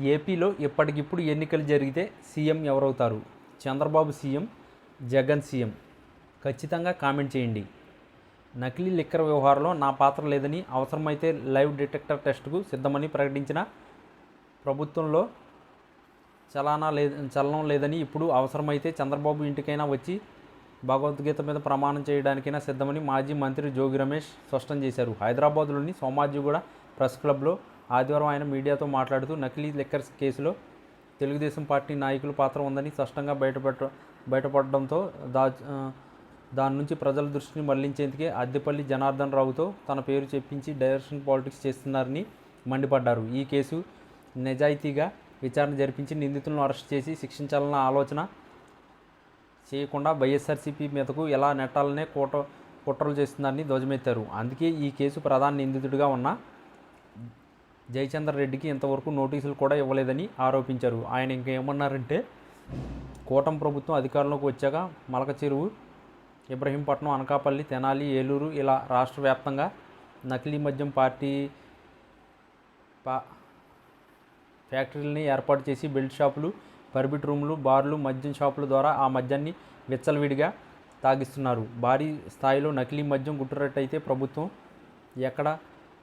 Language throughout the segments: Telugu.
ఏపీలో ఇప్పటికిప్పుడు ఎన్నికలు జరిగితే CM ఎవరవుతారు? Chandrababu CM Jagan CM? ఖచ్చితంగా కామెంట్ చేయండి. నకిలీ లిక్కర్ వ్యవహారంలో నా పాత్ర లేదని అవసరమైతే లైవ్ డిటెక్టర్ టెస్ట్కు సిద్ధమని ప్రకటించిన ప్రభుత్వంలో చలానా లే చలనం లేదని ఇప్పుడు అవసరమైతే చంద్రబాబు ఇంటికైనా వచ్చి భగవద్గీత మీద ప్రమాణం చేయడానికైనా సిద్ధమని మాజీ మంత్రి జోగి రమేష్ స్పష్టం చేశారు. హైదరాబాద్లోని సోమాజిగూడ ప్రెస్ క్లబ్లో ఆదివారం ఆయన మీడియాతో మాట్లాడుతూ నకిలీ లిక్కర్స్ కేసులో తెలుగుదేశం పార్టీ నాయకుల పాత్ర ఉందని స్పష్టంగా బయటపెట్ట బయటపడడంతో దా దాని నుంచి ప్రజల దృష్టిని మళ్ళించేందుకే అద్దెపల్లి జనార్దన్ రావుతో తన పేరు చెప్పించి డైరెక్షన్ పాలిటిక్స్ చేస్తున్నారని మండిపడ్డారు. ఈ కేసు నిజాయితీగా విచారణ జరిపించి నిందితులను అరెస్ట్ చేసి శిక్షించాలన్న ఆలోచన చేయకుండా వైఎస్ఆర్సీపీ మీదకు ఎలా నెట్టాలనే కూట కుట్రలు చేస్తున్నారని ధ్వజమెత్తారు. అందుకే ఈ కేసు ప్రధాన నిందితుడిగా ఉన్న జయచంద్ర రెడ్డికి ఇంతవరకు నోటీసులు కూడా ఇవ్వలేదని ఆరోపించారు. ఆయన ఇంకేమన్నారంటే కూటమి ప్రభుత్వం అధికారంలోకి వచ్చాక మలక చెరువు ఇబ్రహీంపట్నం అనకాపల్లి తెనాలి ఏలూరు ఇలా రాష్ట్ర వ్యాప్తంగా నకిలీ మద్యం పార్టీ పా ఫ్యాక్టరీలని ఏర్పాటు చేసి బెల్ట్ షాపులు పర్బిట్ రూములు బార్లు మద్యం షాపుల ద్వారా ఆ మద్యాన్ని విచ్చలవిడిగా తాగిస్తున్నారు. భారీ స్థాయిలో నకిలీ మద్యం గుట్టురట్టయితే ప్రభుత్వం ఎక్కడ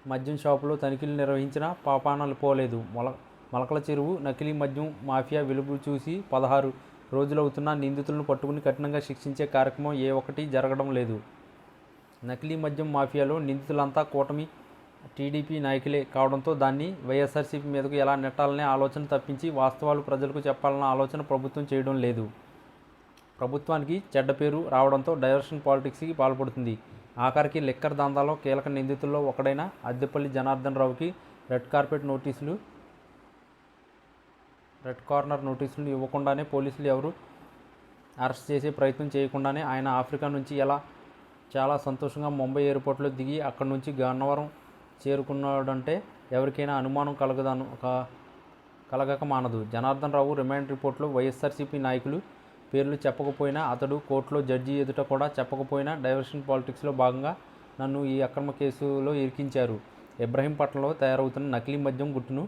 మద్యం షాపులో తనిఖీలు నిర్వహించినా పాపానాలు పోలేదు. మొల మొలకల చెరువు నకిలీ మద్యం మాఫియా వెలుగు చూసి పదహారు రోజులవుతున్నా నిందితులను పట్టుకుని కఠినంగా శిక్షించే కార్యక్రమం ఏ ఒక్కటి జరగడం లేదు. నకిలీ మద్యం మాఫియాలో నిందితులంతా కూటమి టీడీపీ నాయకులే కావడంతో దాన్ని వైఎస్ఆర్సీపీ మీదకు ఎలా నెట్టాలనే ఆలోచన తప్పించి వాస్తవాలు ప్రజలకు చెప్పాలన్న ఆలోచన ప్రభుత్వం చేయడం లేదు. ప్రభుత్వానికి చెడ్డ పేరు రావడంతో డైవర్షన్ పాలిటిక్స్కి పాల్పడుతుంది. ఆఖరికి లిక్కర్ దందాలో కీలక నిందితుల్లో ఒకడైన అద్దెపల్లి జనార్దన్ రావుకి రెడ్ కార్పెట్ నోటీసులు రెడ్ కార్నర్ నోటీసులు ఇవ్వకుండానే పోలీసులు ఎవరు అరెస్ట్ చేసే ప్రయత్నం చేయకుండానే ఆయన ఆఫ్రికా నుంచి ఎలా చాలా సంతోషంగా ముంబై ఎయిర్పోర్ట్లో దిగి అక్కడి నుంచి గన్నవరం చేరుకున్నాడంటే ఎవరికైనా అనుమానం కలగదను ఒక కలగక మానదు. జనార్దన్ రావు రిమాండ్ రిపోర్ట్లో వైఎస్ఆర్సీపీ నాయకులు పేర్లు చెప్పకపోయినా అతడు కోర్టులో జడ్జి ఎదుట కూడా చెప్పకపోయినా డైవర్షన్ పాలిటిక్స్లో భాగంగా నన్ను ఈ అక్రమ కేసులో ఇరికించారు. ఇబ్రహీంపట్నంలో తయారవుతున్న నకిలీ మద్యం గుట్టును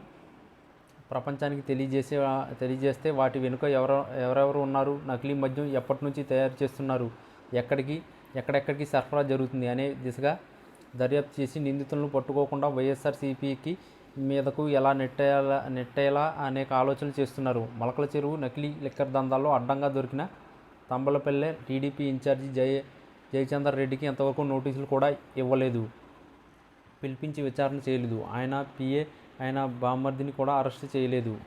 ప్రపంచానికి తెలియజేసే తెలియజేస్తే వాటి వెనుక ఎవర ఎవరెవరు ఉన్నారు? నకిలీ మద్యం ఎప్పటి నుంచి తయారు చేస్తున్నారు? ఎక్కడికి ఎక్కడెక్కడికి సరఫరా జరుగుతుంది అనే దిశగా దర్యాప్తు చేసి నిందితులను పట్టుకోకుండా వైఎస్ఆర్సీపీకి మీదకు ఎలా నెట్టేయాలా నెట్టేలా అనేక ఆలోచనలు చేస్తున్నారు. మొలకల చెరువు నకిలీ లిక్కర్ దందాల్లో అడ్డంగా దొరికిన తంబలపల్లె టీడీపీ ఇన్ఛార్జి జయ జయచందర్ రెడ్డికి ఎంతవరకు నోటీసులు కూడా ఇవ్వలేదు. పిలిపించి విచారణ చేయలేదు. ఆయన పిఏ ఆయన బామ్మర్దిని కూడా అరెస్ట్ చేయలేదు.